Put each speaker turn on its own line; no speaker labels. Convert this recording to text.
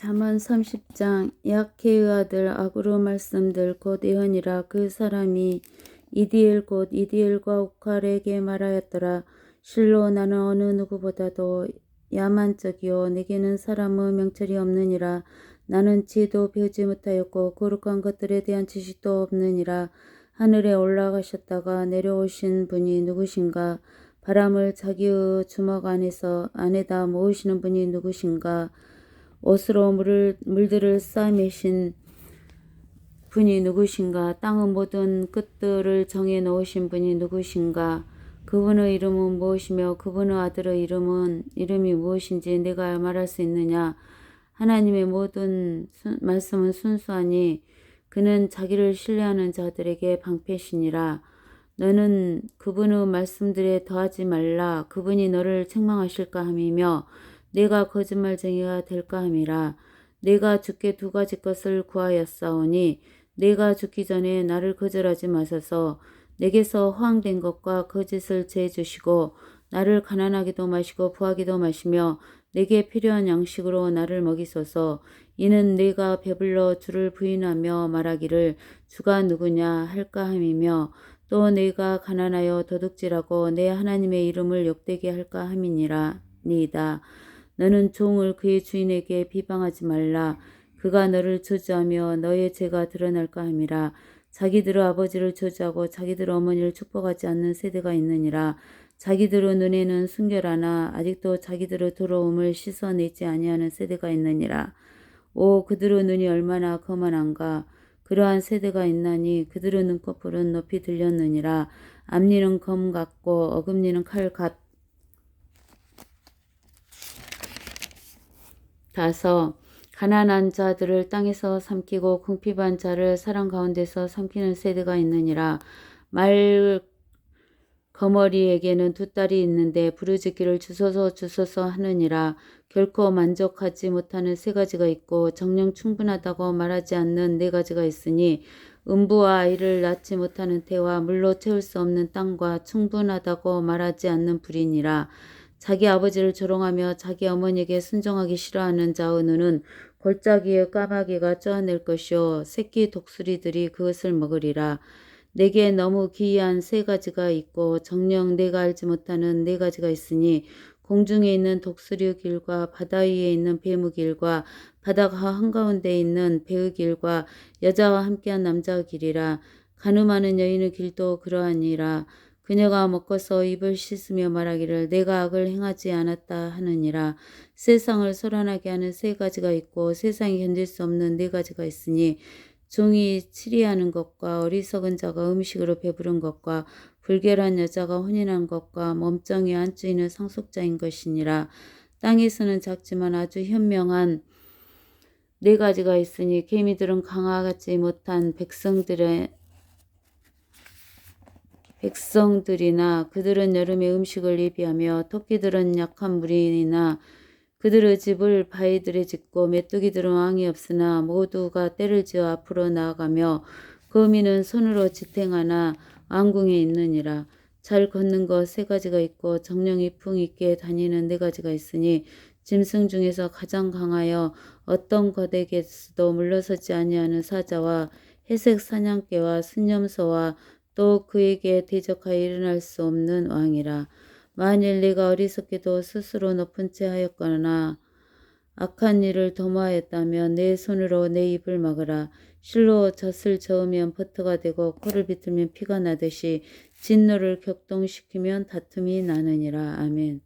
잠언 30장 야케의 아들 아구르 말씀들 곧 예언이라 그 사람이 이디엘 곧 이디엘과 옥할에게 말하였더라. 실로 나는 어느 누구보다도 야만적이요. 내게는 사람의 명철이 없느니라. 나는 지도 배우지 못하였고 거룩한 것들에 대한 지식도 없느니라. 하늘에 올라가셨다가 내려오신 분이 누구신가? 바람을 자기의 주먹 안에서 안에다 모으시는 분이 누구신가 옷으로 물을, 물들을 싸매신 분이 누구신가? 땅의 모든 끝들을 정해 놓으신 분이 누구신가? 그분의 이름은 무엇이며 그분의 아들의 이름은 이름이 무엇인지 내가 말할 수 있느냐? 하나님의 모든 순- 말씀은 순수하니 그는 자기를 신뢰하는 자들에게 방패시니라. 너는 그분의 말씀들에 더하지 말라. 그분이 너를 책망하실까 함이며 내가 거짓말쟁이가 될까 함이라. 내가 주께 두 가지 것을 구하였사오니 내가 죽기 전에 나를 거절하지 마소서. 내게서 허황된 것과 거짓을 제해 주시고 나를 가난하기도 마시고 부하기도 마시며 내게 필요한 양식으로 나를 먹이소서. 이는 내가 배불러 주를 부인하며 말하기를 주가 누구냐 할까 함이며 또 내가 가난하여 도둑질하고 내 하나님의 이름을 욕되게 할까 함이니라. 니이다. 너는 종을 그의 주인에게 비방하지 말라. 그가 너를 저주하며 너의 죄가 드러날까 함이라. 자기들의 아버지를 저주하고 자기들 어머니를 축복하지 않는 세대가 있느니라. 자기들의 눈에는 순결하나 아직도 자기들의 더러움을 씻어내지 아니하는 세대가 있느니라. 오 그들의 눈이 얼마나 거만한가. 그러한 세대가 있나니 그들의 눈꺼풀은 높이 들렸느니라. 앞니는 검 같고 어금니는 칼 같. 다서 가난한 자들을 땅에서 삼키고 궁핍한 자를 사람 가운데서 삼키는 세대가 있느니라. 말 거머리에게는 두 딸이 있는데 부르짖기를 주소서 주소서 하느니라. 결코 만족하지 못하는 세 가지가 있고 정령 충분하다고 말하지 않는 네 가지가 있으니 음부와 아이를 낳지 못하는 태와 물로 채울 수 없는 땅과 충분하다고 말하지 않는 불이니라. 자기 아버지를 조롱하며 자기 어머니에게 순종하기 싫어하는 눈은 골짜기에 까마귀가 쪄낼 것이요. 새끼 독수리들이 그것을 먹으리라. 내게 너무 기이한 세 가지가 있고 정령 내가 알지 못하는 네 가지가 있으니 공중에 있는 독수리 길과 바다 위에 있는 뱀의 길과 바다가 한가운데 있는 배의 길과 여자와 함께한 남자의 길이라. 가늠하는 여인의 길도 그러하니라 그녀가 먹고서 입을 씻으며 말하기를 내가 악을 행하지 않았다 하느니라 세상을 소란하게 하는 세 가지가 있고 세상이 견딜 수 없는 네 가지가 있으니 종이 치리하는 것과 어리석은 자가 음식으로 배부른 것과 불결한 여자가 혼인한 것과 몸짱이 안주인은 상속자인 것이니라. 땅에서는 작지만 아주 현명한 네 가지가 있으니 개미들은 강하지 못한 백성들의 백성들이나 그들은 여름에 음식을 예비하며 토끼들은 약한 무리이나 그들의 집을 바위들에 짓고 메뚜기들은 왕이 없으나 모두가 때를 지어 앞으로 나아가며 거미는 손으로 지탱하나 왕궁에 있느니라. 잘 걷는 것 세 가지가 있고 정령이 풍 있게 다니는 네 가지가 있으니 짐승 중에서 가장 강하여 어떤 거대에게도 물러서지 아니하는 사자와 회색 사냥개와 순념소와 또 그에게 대적하여 일어날 수 없는 왕이라. 만일 네가 어리석게도 스스로 높은 채 하였거나 악한 일을 도모하였다면 내 손으로 내 입을 막으라. 실로 젖을 저으면 버터가 되고 코를 비틀면 피가 나듯이 진노를 격동시키면 다툼이 나느니라. 아멘.